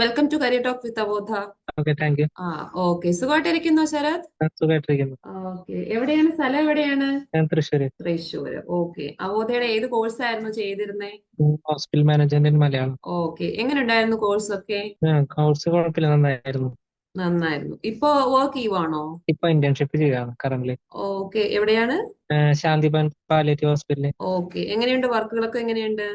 Welcome to career talk with Avodha okay thank you ആ okay സുഖമായിട്ടിരിക്കുന്നു ശരത്? സുഖമായിട്ടിരിക്കുന്നു. Okay എവിടെയാണ്? സ്ഥലം എവിടെയാണ്? ഞാൻ തൃശ്ശൂർ തൃശ്ശൂര്. ഓക്കെ അവോധയുടെ ഏത് കോഴ്സ് ആയിരുന്നു ചെയ്തിരുന്നേ ഹോസ്പിറ്റൽ മാനേജ്മെന്റ് മലയാളം. ഓക്കെ എങ്ങനെ ഉണ്ടായിരുന്നു കോഴ്സ് ഒക്കെ കോഴ്സ് കുഴപ്പമില്ല നന്നായിരുന്നു. നന്നായിരുന്നു. ഇപ്പോ വർക്ക് ചെയ്യുവാണോ? ഇപ്പൊ ഇന്റേൺഷിപ്പ് ചെയ്യാണ് കറന്റ് ഓക്കെ എവിടെയാണ്? ശാന്തിബാൻ പാലിയേറ്റീവ് ഹോസ്പിറ്റലിൽ ഓക്കെ എങ്ങനെയുണ്ട് വർക്കുകളൊക്കെ എങ്ങനെയുണ്ട്?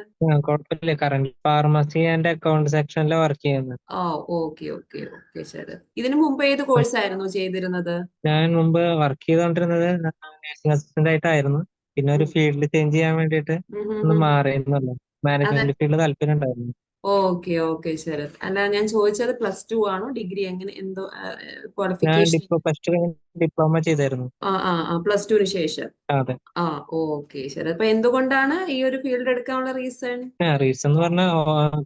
കുഴപ്പമില്ല കറന്റ് ഫാർമസി ആൻഡ് അക്കൗണ്ട് സെക്ഷനിൽ വർക്ക് ചെയ്യുന്നത് ആ ഓക്കെ ഓക്കെ ഓക്കെ ശരി. ഇതിനു മുമ്പ് ഏത് കോഴ്സ് ആയിരുന്നു ചെയ്തിരുന്നത്? ഞാൻ മുമ്പ് വർക്ക് ചെയ്തുകൊണ്ടിരുന്നത് നഴ്സിംഗ് അസിസ്റ്റന്റ് ആയിട്ടായിരുന്നു. പിന്നെ ഒരു ഫീൽഡ് ചേഞ്ച് ചെയ്യാൻ വേണ്ടിയിട്ട് ഒന്ന്. മാറിയിരുന്നല്ലോ മാനേജ്മെന്റ് ഫീൽഡ് താല്പര്യം ഉണ്ടായിരുന്നു. Okay okay Sarath. അല്ല ഞാൻ ചോദിച്ചത് പ്ലസ് ടു ആണോ ഡിഗ്രി? എങ്ങനെ എന്തോ ക്വാളിഫിക്കേഷൻ ഡിപ്ലോമ ചെയ്തായിരുന്നു. പ്ലസ് ടുവിന് ശേഷം. ആ ഓക്കെ ശരി. അപ്പൊ എന്തുകൊണ്ടാണ് ഈ ഒരു ഫീൽഡ് എടുക്കാനുള്ള റീസൺ? റീസൺ എന്ന് പറഞ്ഞാൽ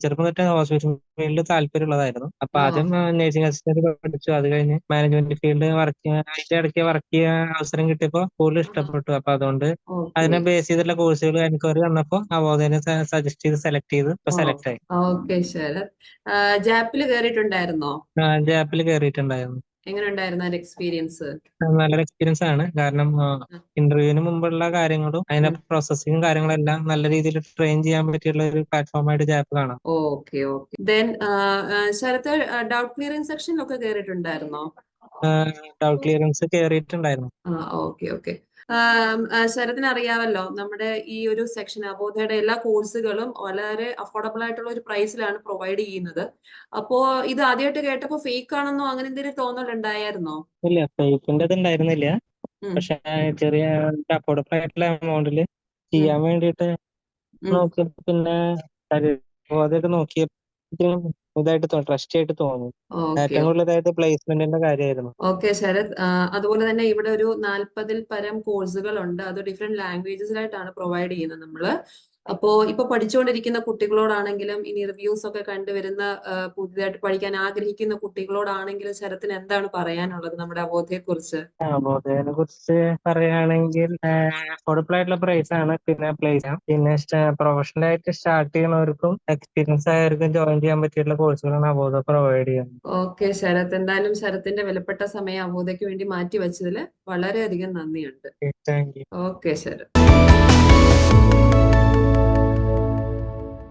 ചെറുപ്പം തൊട്ടേ ഹോസ്പിറ്റൽ ഫീൽഡ് താല്പര്യമുള്ളതായിരുന്നു. അപ്പൊ ആദ്യം നഴ്സിംഗ് അസിസ്റ്റന്റ് പഠിച്ചു. അത് കഴിഞ്ഞ് മാനേജ്മെന്റ് ഫീൽഡ് വർക്ക് അതിന്റെ ഇടയ്ക്ക് വർക്ക് ചെയ്യാൻ അവസരം കിട്ടിയപ്പോ കൂടുതൽ ഇഷ്ടപ്പെട്ടു. അപ്പൊ അതുകൊണ്ട് അതിനെ ബേസ് ചെയ്തിട്ടുള്ള കോഴ്സുകൾ എൻക്വയറി വന്നപ്പോ അവോധനെ സജസ്റ്റ് ചെയ്ത് സെലക്ട് ചെയ്ത് ഇപ്പൊ സെലക്ട് ആയി. ഓക്കെ ശരത് ജാപ്പിൽ കയറിയിട്ടുണ്ടായിരുന്നോ ജാപ്പിൽ കയറിയിട്ടുണ്ടായിരുന്നു എങ്ങനെ ഉണ്ടായിരുന്നു അതിന്റെ എക്സ്പീരിയൻസ് നല്ലൊരു എക്സ്പീരിയൻസ് ആണ്. കാരണം ഇന്റർവ്യൂവിന് മുമ്പുള്ള കാര്യങ്ങളും അതിന്റെ പ്രോസസ്സിംഗും കാര്യങ്ങളെല്ലാം നല്ല രീതിയിൽ ട്രെയിൻ ചെയ്യാൻ പറ്റിയുള്ള ഒരു പ്ലാറ്റ്ഫോം ആയിട്ട് ജാപ്പ് കാണാം. Okay okay. Then Sarath doubt clearing സെക്ഷനിലൊക്കെ കയറിയിട്ടുണ്ടായിരുന്നോ ഡൗട്ട് ക്ലിയറൻസ് കയറിയിട്ടുണ്ടായിരുന്നു ആ ഓക്കെ ഓക്കെ. ശരത്തിന് അറിയാമല്ലോ നമ്മുടെ ഈ ഒരു സെക്ഷൻ അബോധയുടെ എല്ലാ കോഴ്സുകളും വളരെ അഫോർഡബിൾ ആയിട്ടുള്ള ഒരു പ്രൈസിലാണ് പ്രൊവൈഡ് ചെയ്യുന്നത്. അപ്പോ ഇത് ആദ്യമായിട്ട് കേട്ടപ്പോ ഫേക്ക് ആണെന്നോ അങ്ങനെ എന്തെങ്കിലും തോന്നലുണ്ടായിരുന്നോ? ഇല്ല ഫേക്കിന്റെ ഉണ്ടായിരുന്നില്ല. പക്ഷെ ചെറിയ അഫോർഡബിൾ ആയിട്ടുള്ള എമൗണ്ടിൽ ചെയ്യാൻ വേണ്ടിയിട്ട്. നോക്കി. പിന്നെ നോക്കിയ ഇതായിട്ട് ട്രസ്റ്റ് ആയിട്ട് തോന്നി. ഓക്കെ ഏറ്റവും കൂടുതൽ അതായത് പ്ലേസ്മെന്റിന്റെ കാര്യമായിരുന്നു. ഓക്കെ ശരത് ആ, അതുപോലെ തന്നെ ഇവിടെ ഒരു നാൽപ്പതിൽ പരം കോഴ്സുകൾ ഉണ്ട് അത് ഡിഫറെന്റ് ലാംഗ്വേജസിലായിട്ടാണ് പ്രൊവൈഡ് ചെയ്യുന്നത് നമ്മൾ. അപ്പോ ഇപ്പൊ പഠിച്ചുകൊണ്ടിരിക്കുന്ന കുട്ടികളോടാണെങ്കിലും ഇനി റിവ്യൂസ് ഒക്കെ കണ്ടുവരുന്ന പുതിയതായിട്ട് പഠിക്കാൻ ആഗ്രഹിക്കുന്ന കുട്ടികളോടാണെങ്കിലും ശരത്തിന് എന്താണ് പറയാനുള്ളത് നമ്മുടെ അബോധയെ കുറിച്ച് അബോധയെ കുറിച്ച് പറയുകയാണെങ്കിൽ അഫോർഡബിൾ ആയിട്ടുള്ള പ്രൈസ് ആണ്. പിന്നെ പ്ലേസ് പിന്നെ പ്രൊഫഷണൽ ആയിട്ട് സ്റ്റാർട്ട് ചെയ്യുന്നവർക്കും എക്സ്പീരിയൻസ് ആയവർക്കും ജോയിൻ ചെയ്യാൻ പറ്റിയിട്ടുള്ള കോഴ്സുകളാണ് അബോധ പ്രൊവൈഡ് ചെയ്യുന്നത്. ഓക്കെ ശരത്. എന്തായാലും ശരത്തിന്റെ വിലപ്പെട്ട സമയം അബോധയ്ക്ക് വേണ്ടി മാറ്റി വെച്ചതിൽ വളരെയധികം നന്ദിയുണ്ട്. ഓക്കെ ശരത്.